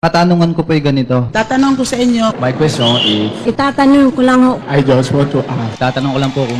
Katanungan ko po yung ganito. Tatanong ko sa inyo, My question is, Itatanong ko lang ho, I just want to ask, Tatanong ko lang po kung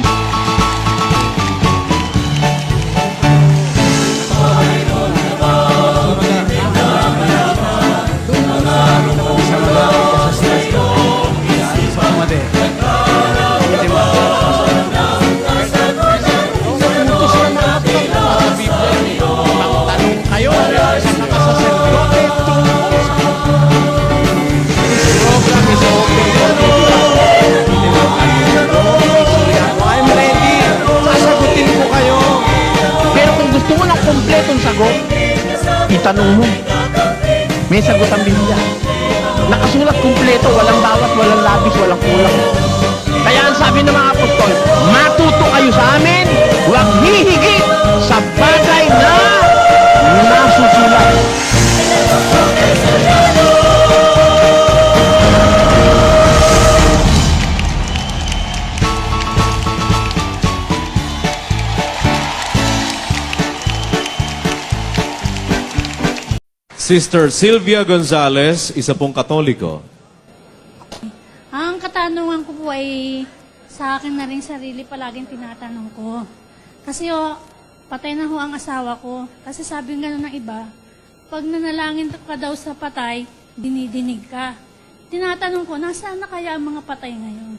May sagot ang Biblia. Nakasulat kumpleto, walang bawas, walang labis, walang kulang. Sister Sylvia Gonzalez, isa pong katoliko. Ang katanungan ko po ay sa akin na rin sarili palaging tinatanong ko. Kasi o, patay na ho ang asawa ko. Kasi sabi nga ng iba, pag nanalangin ka daw sa patay, dinidinig ka. Tinatanong ko, nasaan na kaya ang mga patay ngayon?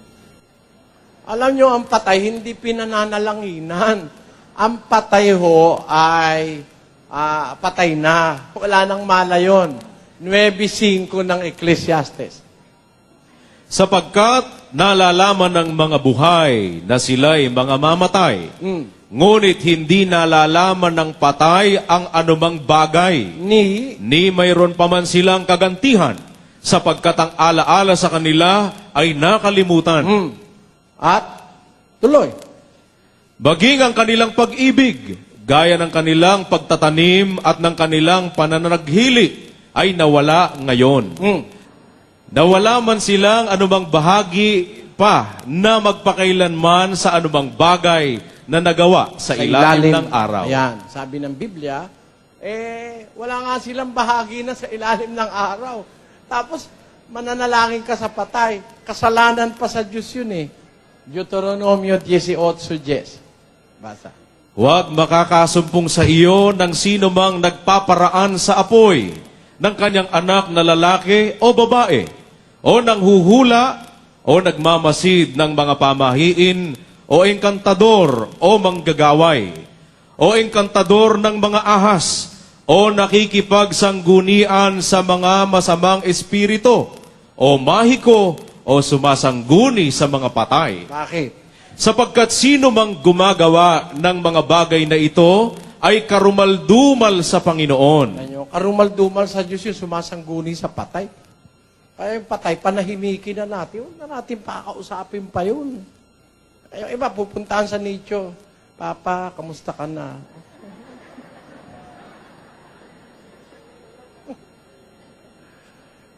Alam nyo, ang patay hindi pinananalanginan. Ang patay ho ay ah, patay na. Wala nang mala yun. 9.5 ng Ecclesiastes. Sapagkat nalalaman ng mga buhay na sila'y mga mamatay, Mm. ngunit hindi nalalaman ng patay ang anumang bagay, Ni, ni mayroon pa man silang kagantihan, sapagkat ang alaala sa kanila ay nakalimutan. mm. at, tuloy. Baging ang kanilang pag-ibig, gaya ng kanilang pagtatanim at ng kanilang pananaghili, ay nawala ngayon. Mm. Nawala man silang anumang bahagi pa na magpakailanman sa anumang bagay na nagawa sa, ilalim, ng araw. Ayan, sabi ng Biblia, eh, wala nga silang bahagi na sa ilalim ng araw. Tapos, mananalangin ka sa patay. Kasalanan pa sa Diyos yun eh. Deuteronomio 18.10. Basa. Huwag makakasumpong sa iyo ng sino mang nagpaparaan sa apoy ng kanyang anak na lalaki o babae, o nang huhula, o nagmamasid ng mga pamahiin, o engkantador, o manggagaway, o engkantador ng mga ahas, o nakikipagsanggunian sa mga masamang espiritu, o mahiko, o sumasangguni sa mga patay. Bakit? Sapagkat sino mang gumagawa ng mga bagay na ito ay karumaldumal sa Panginoon. Karumal-dumal sa Diyos yung sumasangguni sa patay. Kaya yung patay, panahimikin na natin. Huwag na natin pakausapin pa yun. Yung iba, pupuntahan sa nicho. Papa, kamusta ka na?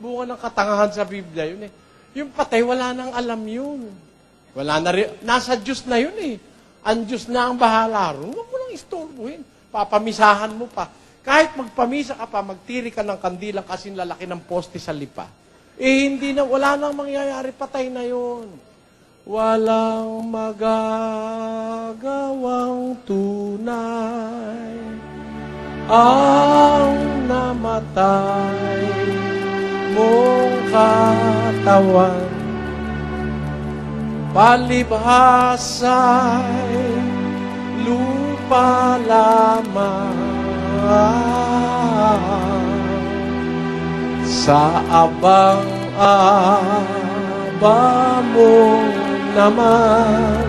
Bunga ng katangahan sa Biblia yun eh. Yung patay, wala nang alam yun. Wala na rin. Nasa Diyos na yun eh. Ang Diyos na ang bahala. Huwag mo nang istorbohin. Papamisahan mo pa. Kahit magpamisa ka pa, magtiri ka ng kandila kasing lalaki ng poste sa lipa. Eh, hindi na, wala nang mangyayari. Patay na yun. Walang magagawang tunay ang namatay mong katawan palibhasay lupa lamang sa abang-aba mo naman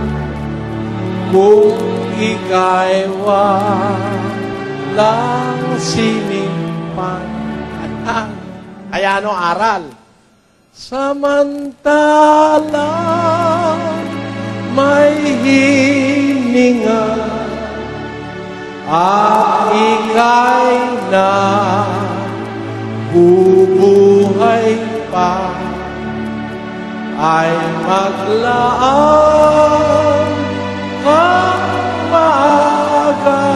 kung ika'y walang sinimpan. Kaya ano aral? Samantalang may hininga. At ika'y na bubuhay pa. Ay maglaan kang maaga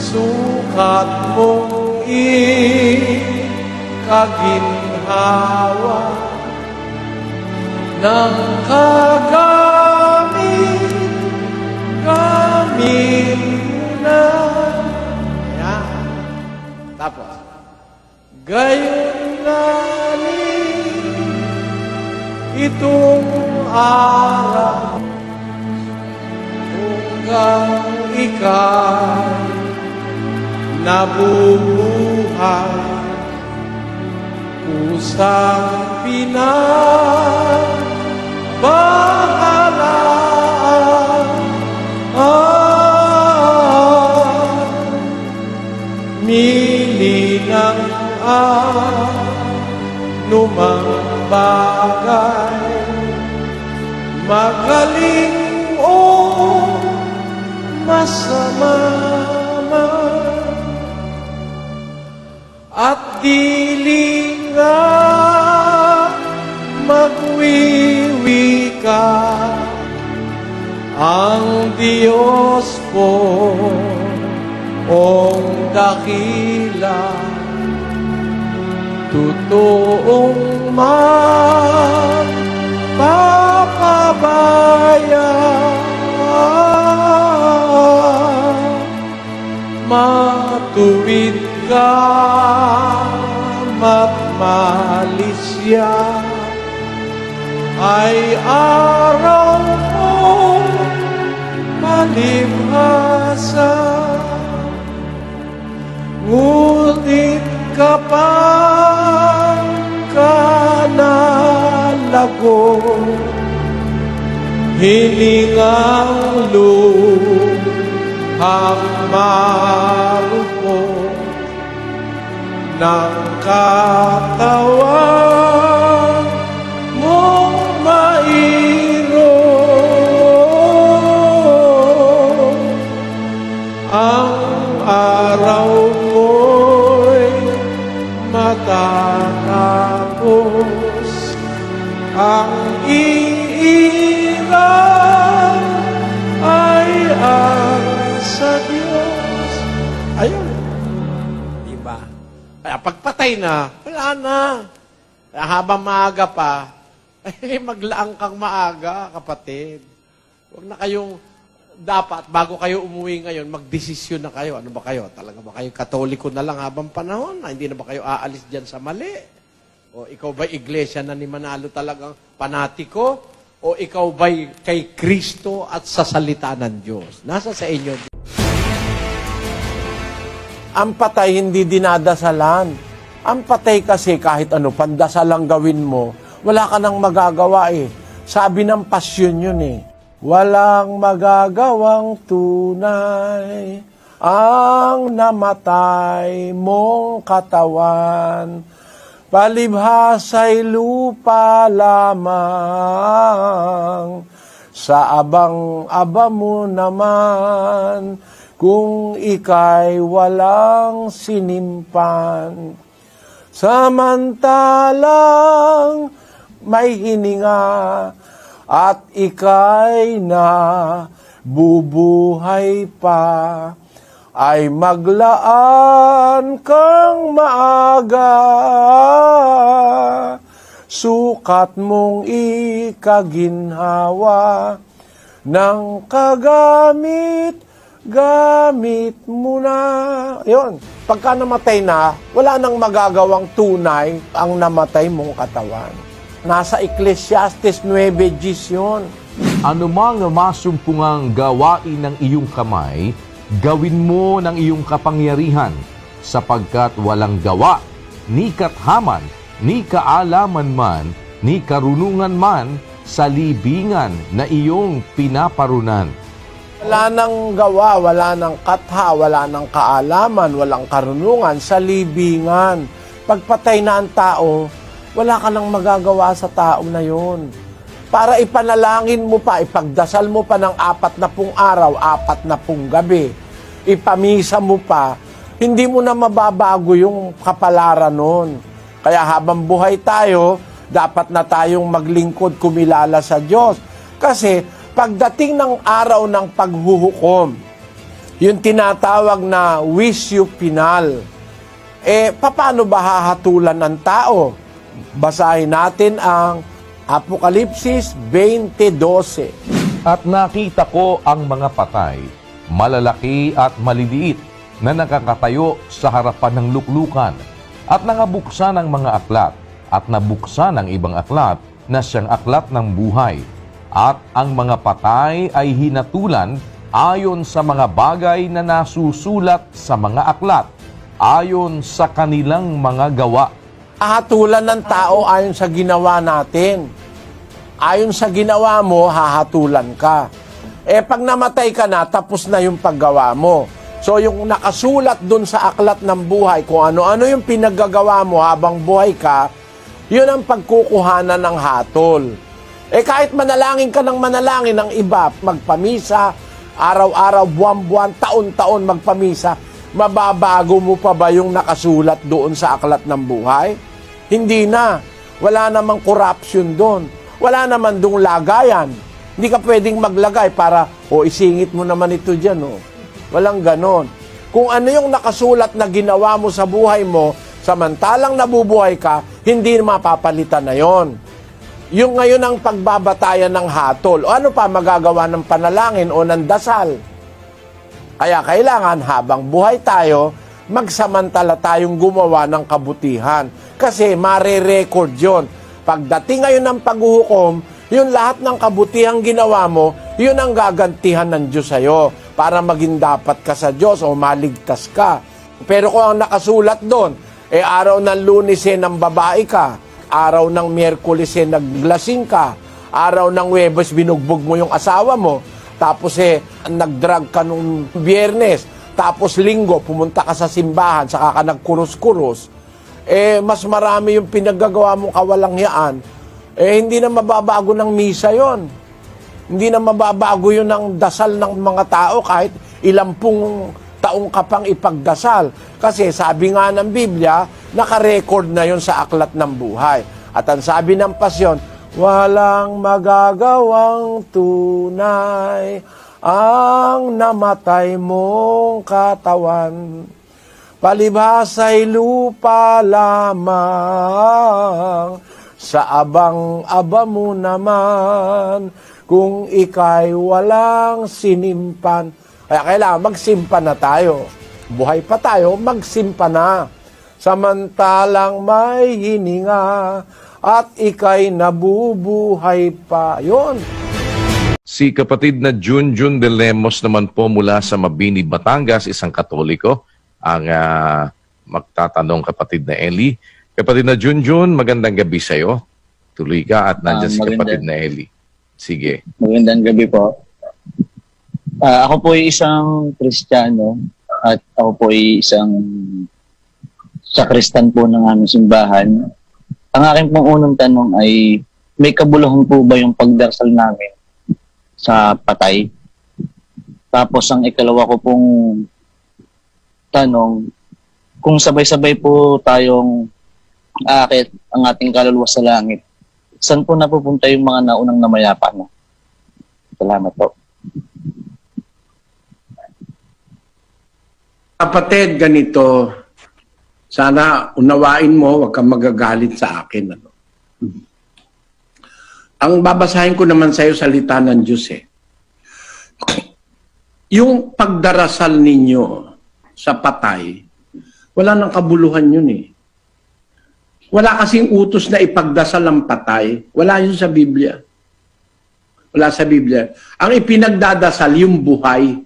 sukat kaginhawa ng kagamit gamit na. Ayan. Tapos, gayon na itong araw hanggang ikay nabubuhay Usang pinabahalaan ah, Mili ng anumang bagay. Magaling o masama dili nga magwiwi ka. Ang Diyos po ong dakila. Totoong magpapabaya matuwid ka matmalisya ay araw mo malibhasa. Ngunit kapag kanalago hiningang luhang marupok ng katawan mong mairo ang araw mo'y matatapos. Ang iirang Pagpatay na, wala na. Habang maaga pa, eh, maglaang kang maaga, kapatid. Huwag na kayong, dapat, bago kayo umuwi ngayon, magdesisyon na kayo. Ano ba kayo? Talaga ba kayo katoliko na lang habang panahon? Na hindi na ba kayo aalis dyan sa mali? O ikaw ba iglesia na ni Manalo talagang panatiko? O ikaw ba'y kay Kristo at sa salita ng Diyos? Nasa sa inyo. Ang patay hindi dinadasalan. Ang patay kasi kahit ano, pandasal lang gawin mo, wala ka nang magagawa eh. Sabi ng pasyon yun eh. Walang magagawang tunay ang namatay mong katawan. Palibhasa'y lupa lamang, sa abang-aba mo naman, kung ika'y walang sinimpan. Samantalang may hininga at ika'y na bubuhay pa ay maglaan kang maaga. Sukat mong ikaginhawa ng kagamit gamit mo na. Yun. Pagka namatay na, wala nang magagawang tunay ang namatay mong katawan. Nasa Ecclesiastes 9.10 yun. anumang masumpungang gawain ng iyong kamay, gawin mo ng iyong kapangyarihan, sapagkat walang gawa, ni kathaman, ni kaalaman man, ni karunungan man, sa libingan na iyong pinaparunan. Wala nang gawa, wala nang katha, wala nang kaalaman, walang karunungan sa libingan. Pagpatay na ang tao, wala ka nang magagawa sa tao na yon. Para ipanalangin mo pa, ipagdasal mo pa ng apat na pung araw, apat na pung gabi, ipamisa mo pa, hindi mo na mababago yung kapalaran nun. Kaya habang buhay tayo, dapat na tayong maglingkod kumilala sa Diyos. Kasi pagdating ng araw ng paghuhukom, yung tinatawag na wisyo final, Eh, paano ba hahatulan ng tao? Basahin natin ang Apokalipsis 20.12. At nakita ko ang mga patay, malalaki at maliliit, na nakakatayo sa harapan ng luklukan, at nangabuksan ang mga aklat, at nabuksan ang ibang aklat na siyang aklat ng buhay. At ang mga patay ay hinatulan ayon sa mga bagay na nasusulat sa mga aklat, ayon sa kanilang mga gawa. Hahatulan ng tao ayon sa ginawa natin. Ayon sa ginawa mo, hahatulan ka. Eh, pag namatay ka na, tapos na yung paggawa mo. So, yung nakasulat dun sa aklat ng buhay, kung ano-ano yung pinaggagawa mo habang buhay ka, yun ang pagkukuhanan ng hatol. Eh, kahit manalangin ka ng manalangin ng iba, magpamisa, araw-araw, buwan-buwan, taon-taon magpamisa, mababago mo pa ba yung nakasulat doon sa aklat ng buhay? Hindi na. Wala namang corruption doon. Wala naman dong lagayan. Hindi ka pwedeng maglagay para, o isingit mo naman ito dyan, o. Walang ganon. Kung ano yung nakasulat na ginawa mo sa buhay mo, samantalang nabubuhay ka, hindi mapapalitan na yon. Yung ngayon ang pagbabatayan ng hatol. O ano pa magagawa ng panalangin o ng dasal? Kaya kailangan habang buhay tayo, magsamantala tayong gumawa ng kabutihan. Kasi mare-record yun. Pagdating ngayon ng paghuhukom, yung lahat ng kabutihang ginawa mo, yun ang gagantihan ng Diyos sa'yo para maging dapat ka sa Diyos o maligtas ka. Pero kung ang nakasulat doon, eh araw ng lunes eh ng babae ka, araw ng miyerkules eh naglasing ka, araw ng webes binugbog mo yung asawa mo, tapos eh nagdrag ka nung biyernes, tapos linggo pumunta ka sa simbahan, saka ka nagkurus-kurus, eh mas marami yung pinaggagawa mong kawalangyaan, eh hindi na mababago ng misa yon. Hindi na mababago yun ng dasal ng mga tao kahit ilampung taong ka pang ipagdasal. Kasi sabi nga ng Biblia, nakarecord na yon sa aklat ng buhay. At ang sabi ng pasyon, walang magagawang tunay ang namatay mong katawan. Palibhasa'y lupa lamang, sa abang-aba mo naman, kung ikay walang sinimpan. Kaya kailangan magsimpa na tayo. Buhay pa tayo, magsimpa na. Samantalang may hininga at ikay nabubuhay pa. Yon. Si kapatid na Junjun de Lemos naman po mula sa Mabini, Batangas, isang katoliko, ang ah, magtatanong kapatid na Eli. Kapatid na Junjun, magandang gabi sa iyo. Tuloy ka at nandiyan Ah, si kapatid na Eli. Sige. Magandang gabi po. Ah, ako po ay isang Kristiyano at ako po ay isang sakristan po ng aming simbahan. Ang aking pong unang tanong ay may kabuluhan po ba yung pagdarasal namin sa patay? Tapos ang ikalawa ko pong tanong, kung sabay-sabay po tayong aakit ang ating kaluluwa sa langit, saan po napupunta yung mga naunang namayapa na? Salamat po. Kapatid, ganito, sana unawain mo, huwag kang magagalit sa akin. Ano? Ang babasahin ko naman sa iyo salita ng Diyos eh. Yung pagdarasal ninyo sa patay, wala nang kabuluhan yun eh. Wala kasing utos na ipagdasal ang patay. Wala yun sa Biblia. Wala sa Biblia. Ang ipinagdadasal, yung buhay.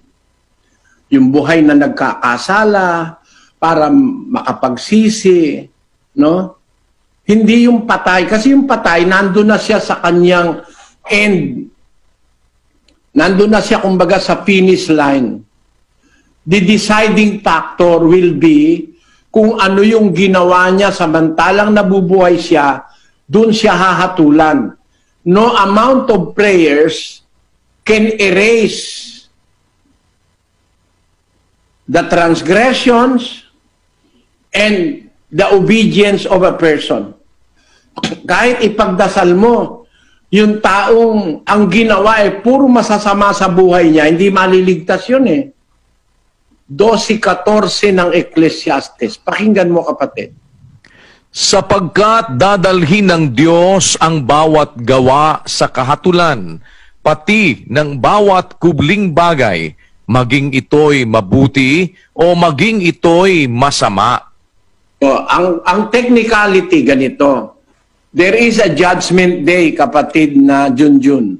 Yung buhay na nagkakasala para makapagsisi, no? Hindi yung patay. Kasi yung patay, nandun na siya sa kanyang end. Nandun na siya, kumbaga, sa finish line. The deciding factor will be kung ano yung ginawa niya samantalang nabubuhay siya, dun siya hahatulan. No amount of prayers can erase the transgressions and the obedience of a person. Kahit ipagdasal mo, yung taong ang ginawa ay puro masasama sa buhay niya, hindi maliligtas yun eh. 12.14 ng Ecclesiastes. Pakinggan mo kapatid. sapagkat dadalhin ng Diyos ang bawat gawa sa kahatulan, pati ng bawat kubling bagay, maging ito'y mabuti o maging ito'y masama. O, ang, ang technicality ganito. There is a judgment day, kapatid na Junjun.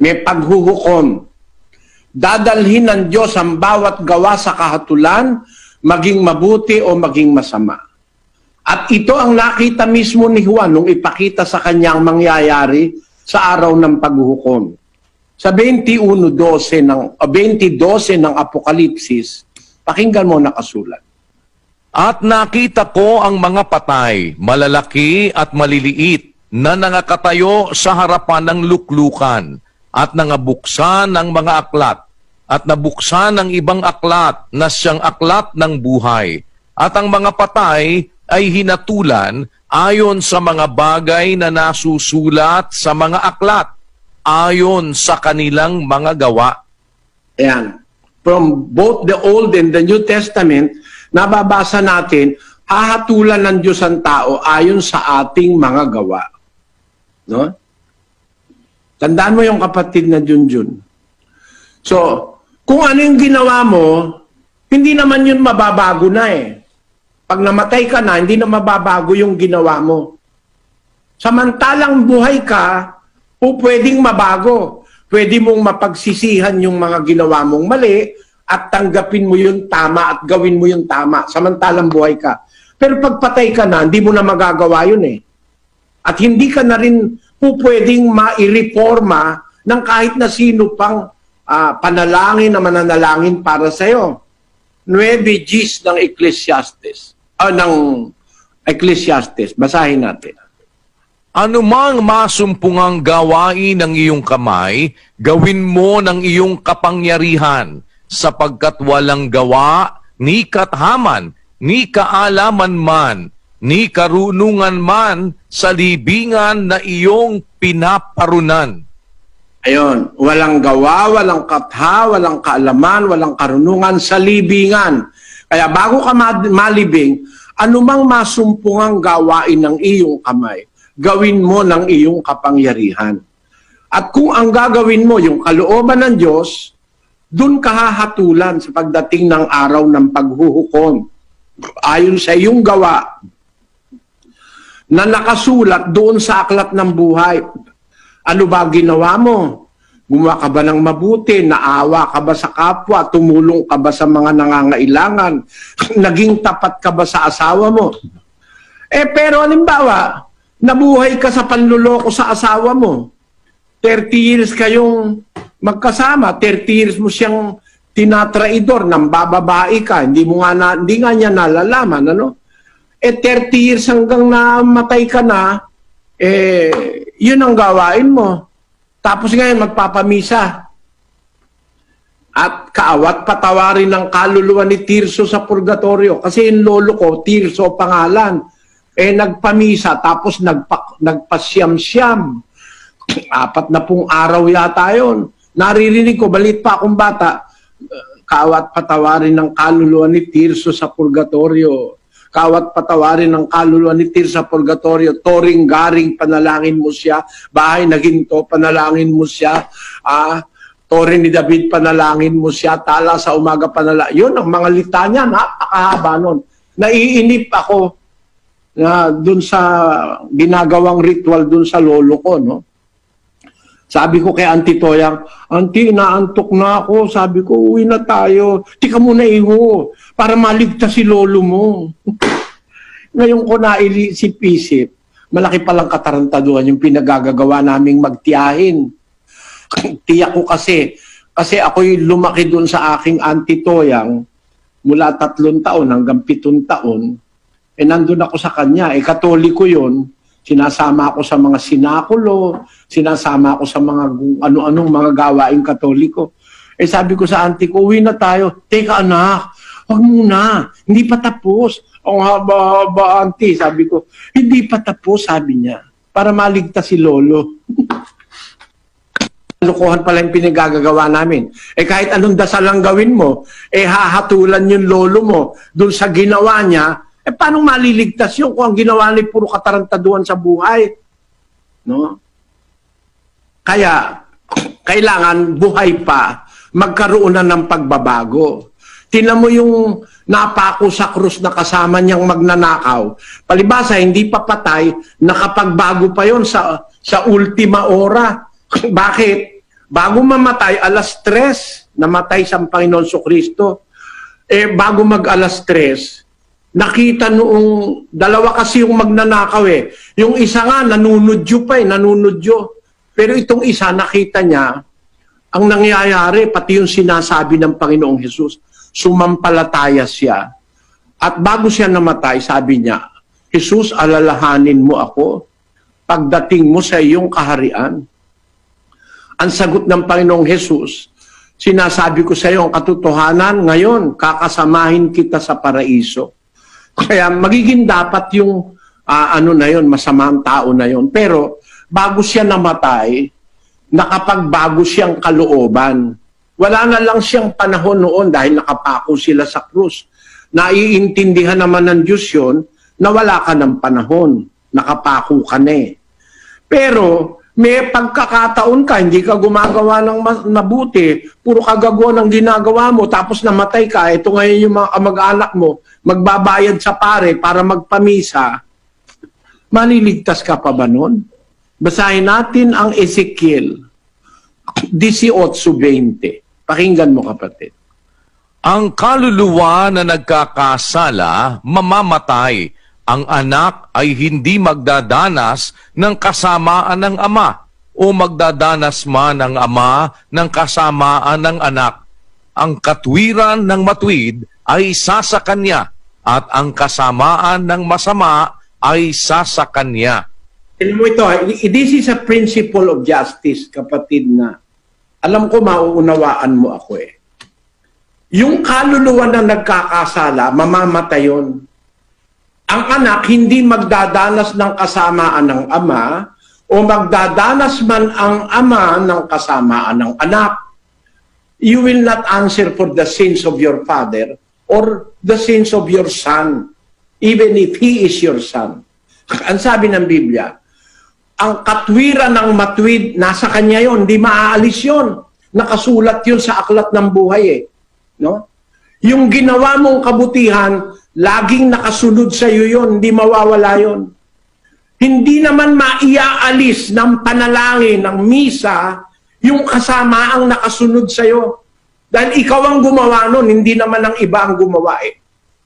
May paghuhukom. Dadalhin ng Diyos ang bawat gawa sa kahatulan, maging mabuti o maging masama. At ito ang nakita mismo ni Juan nung ipakita sa kanyang mangyayari sa araw ng paghuhukom. Sa 21.12 ng, o 20.12 ng Apokalipsis, pakinggan mo nakasulat. At nakita ko ang mga patay, malalaki at maliliit, na nangakatayo sa harapan ng luklukan, at nangabuksan ng mga aklat, at nabuksan ng ibang aklat na siyang aklat ng buhay. At ang mga patay ay hinatulan ayon sa mga bagay na nasusulat sa mga aklat, ayon sa kanilang mga gawa. Ayan. From both the Old and the New Testament, nababasa natin, hahatulan ng Diyos ang tao ayon sa ating mga gawa. No? Tandaan mo yung kapatid na Junjun. So, kung ano yung ginawa mo, hindi naman yun mababago na eh. Pag namatay ka na, hindi na mababago yung ginawa mo. Samantalang buhay ka, po pwedeng mabago. Pwede mong mapagsisihan yung mga ginawa mong mali at tanggapin mo yung tama at gawin mo yung tama. Samantalang buhay ka. Pero pag patay ka na, hindi mo na magagawa yun eh. At hindi ka na rin po pwedeng maireforma ng kahit na sino pang ah, panalangin na mananalangin para sa'yo. Nueve Gs ng Ecclesiastes. Ah, ng Ecclesiastes. Basahin natin. Anumang masumpungang gawain ng iyong kamay, gawin mo ng iyong kapangyarihan, sapagkat walang gawa, ni kathaman, ni kaalaman man, ni karunungan man sa libingan na iyong pinaparunan. Ayon, walang gawa, walang katha, walang kaalaman, walang karunungan sa libingan. Kaya bago ka ma- malibing, anumang masumpungang gawain ng iyong kamay, gawin mo ng iyong kapangyarihan. At kung ang gagawin mo, yung kalooban ng Diyos, dun ka hahatulan sa pagdating ng araw ng paghuhukom. Ayon sa iyong gawa, na nakasulat doon sa aklat ng buhay. Ano ba ginawa mo? Gumawa ka ba ng mabuti? Naawa ka ba sa kapwa? Tumulong ka ba sa mga nangangailangan? Naging tapat ka ba sa asawa mo? Eh pero halimbawa, nabuhay ka sa panluloko sa asawa mo. 30 years kayong magkasama, 30 years mo siyang tinatraidor, nang bababae ka, hindi mo nga na, hindi nga niya nalalaman, ano? Eh 30 years hanggang namatay ka na, eh yun ang gawain mo. Tapos ngayon magpapamisa. At kaawat patawarin ng kaluluwa ni Tirso sa purgatorio. Kasi yung lolo ko, Tirso pangalan. Eh nagpamisa tapos nagpa, nagpasyam-syam. Apat na pong araw yata yun. Naririnig ko, balit pa akong bata, kawat patawarin ng kaluluwa ni Tirso sa purgatorio. Kawat patawarin ng kaluluwa ni Tirso sa purgatorio. Toring garing panalangin mo siya. Bahay na ginto, panalangin mo siya. Ah, Tore ni David, panalangin mo siya. Tala sa umaga, panalangin. Yun, ang mga litanya, napakahaba nun. Naiinip ako na dun sa ginagawang ritual dun sa lolo ko, no? Sabi ko kay Auntie Toyang, Auntie, naantok na ako. Sabi ko, uwi na tayo. Tika muna iho, para maligtas si lolo mo. Ngayon ko naisip-isip, malaki palang katarantaduhan yung pinagagagawa naming magtiyahin. Tiyak ko kasi, kasi ako'y lumaki doon sa aking Auntie Toyang mula tatlong taon hanggang pitong taon. Eh, nandun ako sa kanya. Eh, katoliko yun. Sinasama ako sa mga sinakulo, sinasama ako sa mga ano-anong mga gawaing katoliko. Eh sabi ko sa auntie ko, uwi na tayo. Teka anak, wag muna, hindi pa tapos. Ang haba-haba auntie, sabi ko, hindi pa tapos, sabi niya. Para maligtas si lolo. Lukuhan pala yung pinagagagawa namin. Eh kahit anong dasal ang gawin mo, eh hahatulan yung lolo mo dun sa ginawa niya, eh paano maliligtas yun kung ang ginawa niya puro katarantaduan sa buhay? No? Kaya, kailangan buhay pa, magkaroon na ng pagbabago. Tinan mo yung napako sa krus na kasama niyang magnanakaw. Palibasa, hindi pa patay, nakapagbago pa yon sa, sa ultima ora. Bakit? Bago mamatay, alas tres, namatay sa Panginoon so Kristo. Eh, bago mag alas tres, nakita noong, dalawa kasi yung magnanakaw eh. Yung isa nga, nanunudyo pa eh, nanunudyo. Pero itong isa, nakita niya, ang nangyayari, pati yung sinasabi ng Panginoong Jesus, sumampalataya siya. At bago siya namatay, sabi niya, Jesus, alalahanin mo ako pagdating mo sa iyong kaharian. Ang sagot ng Panginoong Jesus, sinasabi ko sa iyo ang katotohanan, ngayon, kakasamahin kita sa paraiso. Kaya magiging dapat yung ah, ano na yon, masamang tao na yon. Pero bago siya namatay, nakapagbago siyang kalooban. Wala na lang siyang panahon noon dahil nakapako sila sa krus. Naiintindihan naman ng Diyos yun na wala ka ng panahon. Nakapako ka na eh. Pero may pagkakataon ka, hindi ka gumagawa ng mabuti, puro kagagawa ng ginagawa mo, tapos namatay ka, ito ngayon yung mga kamag-anak mo, magbabayad sa pare para magpamisa, maliligtas ka pa ba nun? Basahin natin ang Ezekiel 18.20. Pakinggan mo kapatid. Ang kaluluwa na nagkakasala, mamamatay. Ang anak ay hindi magdadanas ng kasamaan ng ama o magdadanas man ng ama ng kasamaan ng anak. Ang katwiran ng matwid ay sasa kanya at ang kasamaan ng masama ay sasa kanya. Tignan mo ito, ah. this is a principle of justice, kapatid na. Alam ko mauunawaan mo ako eh. Yung kaluluwa na nagkakasala, mamamatay yun. Ang anak hindi magdadanas ng kasamaan ng ama o magdadanas man ang ama ng kasamaan ng anak. You will not answer for the sins of your father or the sins of your son, even if he is your son. Ang sabi ng Biblia, ang katwiran ng matwid, nasa kanya yon, hindi maaalis yon. Nakasulat yun sa aklat ng buhay eh. No? Yung ginawa mong kabutihan, laging nakasunod sa iyo yon, hindi mawawala yon. Hindi naman maiaalis ng panalangin, ng misa, yung kasama ang nakasunod sa iyo. Dahil ikaw ang gumawa nun, hindi naman ang iba ang gumawa eh.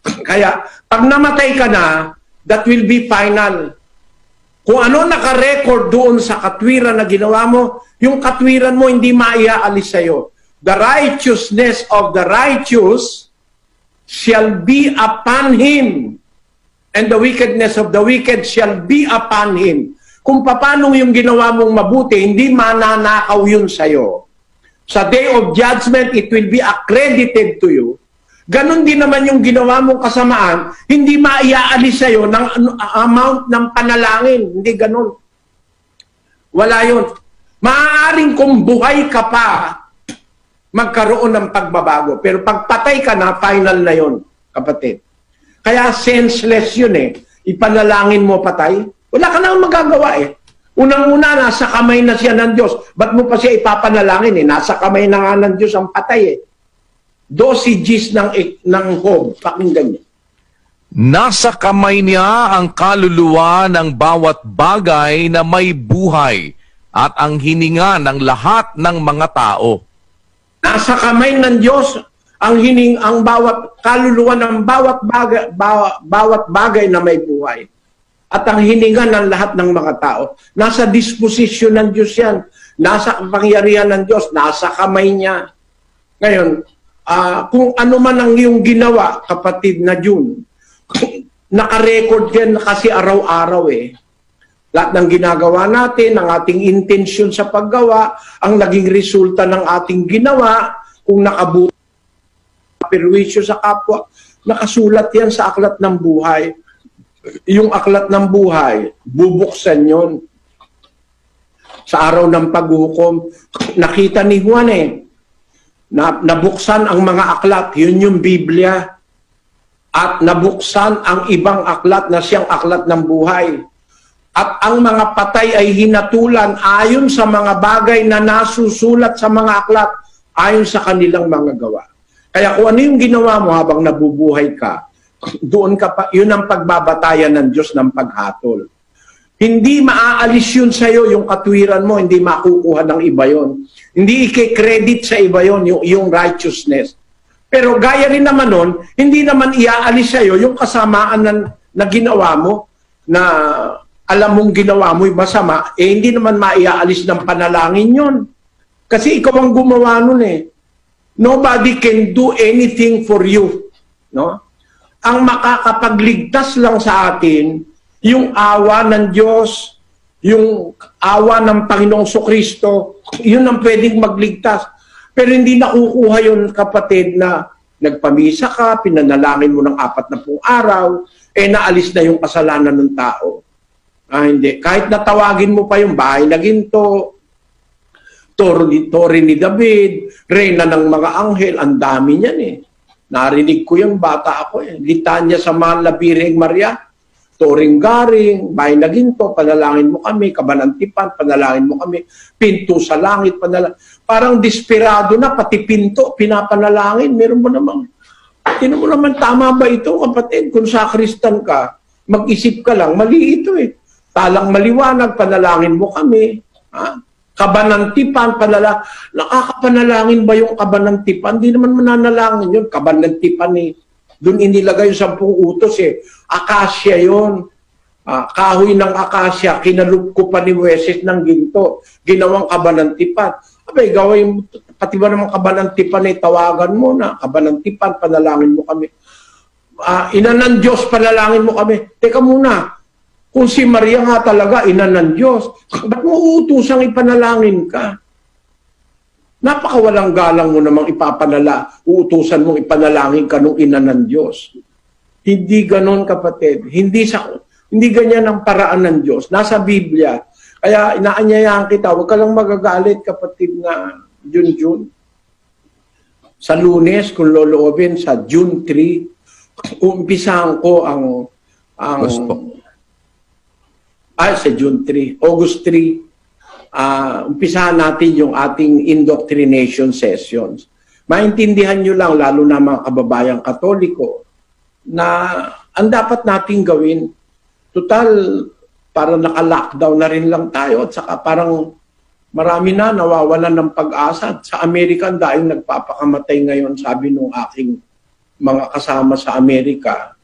Kaya, pag namatay ka na, that will be final. Kung ano naka-record doon sa katwiran na ginawa mo, yung katwiran mo hindi maiaalis sa'yo. The righteousness of the righteous shall be upon him, and the wickedness of the wicked shall be upon him. Kung paano yung ginawa mong mabuti, hindi mananakaw yun sa'yo. Sa day of judgment, it will be accredited to you. Ganon din naman yung ginawa mong kasamaan, hindi maiaalis sa'yo ng amount ng panalangin. Hindi ganon. Wala yun. Maaaring kung buhay ka pa, magkaroon ng pagbabago. Pero pag patay ka na, final na yon kapatid. Kaya senseless yun eh. Ipanalangin mo patay. Wala ka nang magagawa eh. Unang-una, nasa kamay na siya ng Diyos. Ba't mo pa siya ipapanalangin eh? Nasa kamay na nga ng Diyos ang patay eh. Dosages ng, ng Job. Pakinggan niyo. Nasa kamay niya ang kaluluwa ng bawat bagay na may buhay at ang hininga ng lahat ng mga tao. Nasa kamay ng Diyos ang hining ang bawat kaluluwa ng bawat bagay, bawat, bawat bagay na may buhay. At ang hininga ng lahat ng mga tao. Nasa disposisyon ng Diyos yan. Nasa kapangyarihan ng Diyos. Nasa kamay niya. Ngayon, ah, kung ano man ang iyong ginawa, kapatid na June, nakarecord yan kasi araw-araw eh. Lahat ng ginagawa natin, ang ating intensyon sa paggawa, ang naging resulta ng ating ginawa, kung nakabuo perwisyo sa kapwa, nakasulat yan sa aklat ng buhay. Yung aklat ng buhay, bubuksan yon. sa araw ng paghukom, nakita ni Juan eh, na nabuksan ang mga aklat, yun yung Biblia, at nabuksan ang ibang aklat na siyang aklat ng buhay. At ang mga patay ay hinatulan ayon sa mga bagay na nasusulat sa mga aklat ayon sa kanilang mga gawa. Kaya kung ano yung ginawa mo habang nabubuhay ka, doon ka pa, yun ang pagbabatayan ng Diyos ng paghatol. Hindi maaalis yun sa'yo, yung katwiran mo, hindi makukuha ng iba yon. Hindi i-credit sa iba yon yung, yung righteousness. Pero gaya rin naman nun, hindi naman iaalis sa'yo yung kasamaan na, na ginawa mo, na alam mong ginawa mo yung masama, eh hindi naman maiaalis ng panalangin yon. Kasi ikaw ang gumawa nun eh. Nobody can do anything for you. No? Ang makakapagligtas lang sa atin, yung awa ng Diyos, yung awa ng Panginoong Kristo, yun ang pwedeng magligtas. Pero hindi nakukuha yun, kapatid, na nagpamisa ka, pinanalangin mo ng apat na pong araw, eh naalis na yung kasalanan ng tao. Ah, hindi. Kahit natawagin mo pa yung bahay na ginto, toro ni, tore ni David, reyna ng mga anghel, ang dami niyan eh. Narinig ko yung bata ako eh. Litanya sa mahal na Birheng Maria, Toring Garing, Bahay na Ginto, panalangin mo kami, Kabanantipan, panalangin mo kami, Pinto sa Langit, panalangin. Parang desperado na, pati pinto, pinapanalangin. Meron mo namang, tinan mo naman, tama ba ito, kapatid? Kung sakristan ka, mag-isip ka lang, mali ito eh. Talang maliwanag, panalangin mo kami. Ha? Kabanantipan, panala, nakakapanalangin ba yung kabanantipan? Hindi naman mananalangin yun. Kabanantipan eh. Doon inilagay yung sampung utos eh. Akasya yun. Ah, kahoy ng akasya, kinalup pa ni Weses ng ginto. Ginawang kabanantipan. Abay, gawin mo, pati ba naman kabanantipan eh, tawagan mo na. Kabanantipan, panalangin mo kami. Ah, ina ng Diyos, panalangin mo kami. Teka muna, kung si Maria nga talaga, ina ng Diyos, ba't mo uutusang ipanalangin ka? Napakawalang galang mo namang ipapanala, uutusan mong ipanalangin ka nung ina ng Diyos. Hindi ganon kapatid. Hindi sa hindi ganyan ang paraan ng Diyos. Nasa Biblia. Kaya inaanyayahan kita, huwag ka lang magagalit kapatid na June June. Sa lunes, kung loloobin, sa June 3, umpisahan ko ang ang August ay sa June 3, August 3, ah umpisahan natin yung ating indoctrination sessions. Maintindihan nyo lang, lalo na mga kababayang katoliko, na ang dapat nating gawin, total, parang naka-lockdown na rin lang tayo at saka parang marami na nawawalan ng pag-asa. Sa Amerika, dahil nagpapakamatay ngayon, sabi nung aking mga kasama sa Amerika,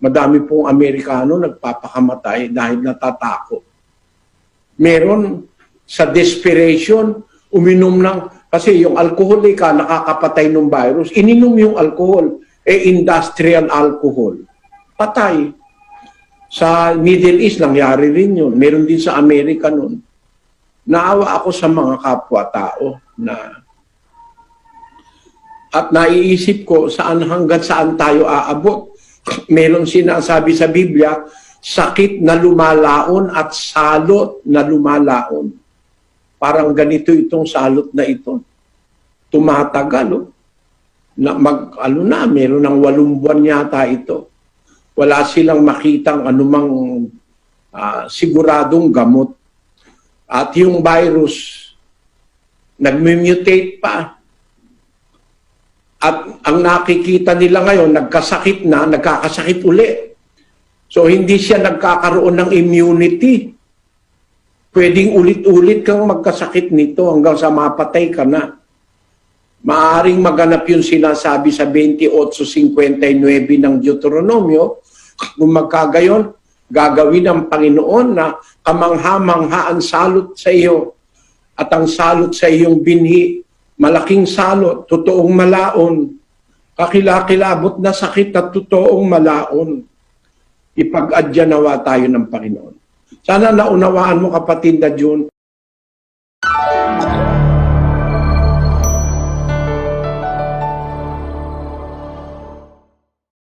madami pong Amerikano nagpapakamatay dahil natatakot. Meron sa desperation, uminom ng, kasi yung alcohol ka nakakapatay ng virus, ininom yung alcohol, eh industrial alcohol. Patay. Sa Middle East, nangyari rin yun. Meron din sa Amerika nun. Naawa ako sa mga kapwa-tao na at naiisip ko saan hanggang saan tayo aabot. Meron sinasabi sa Biblia, sakit na lumalaon at salot na lumalaon. Parang ganito itong salot na ito. Tumatagal, oh. Na mag, ano na, meron ng walong buwan yata ito. Wala silang makitang anumang ah, siguradong gamot. At yung virus, nag-mutate pa. At ang nakikita nila ngayon, nagkasakit na, nagkakasakit uli. So hindi siya nagkakaroon ng immunity. Pwedeng ulit-ulit kang magkasakit nito hanggang sa mapatay ka na. Maaring maganap yung sinasabi sa 28.59 ng Deuteronomio, kung magkagayon, gagawin ng Panginoon na kamangha-manghaan salot sa iyo at ang salot sa iyong binhi, malaking salot, totoong malaon, kakilakilabot na sakit at totoong malaon. Ipag-adya nawa tayo ng Panginoon. Sana naunawaan mo kapatid na June.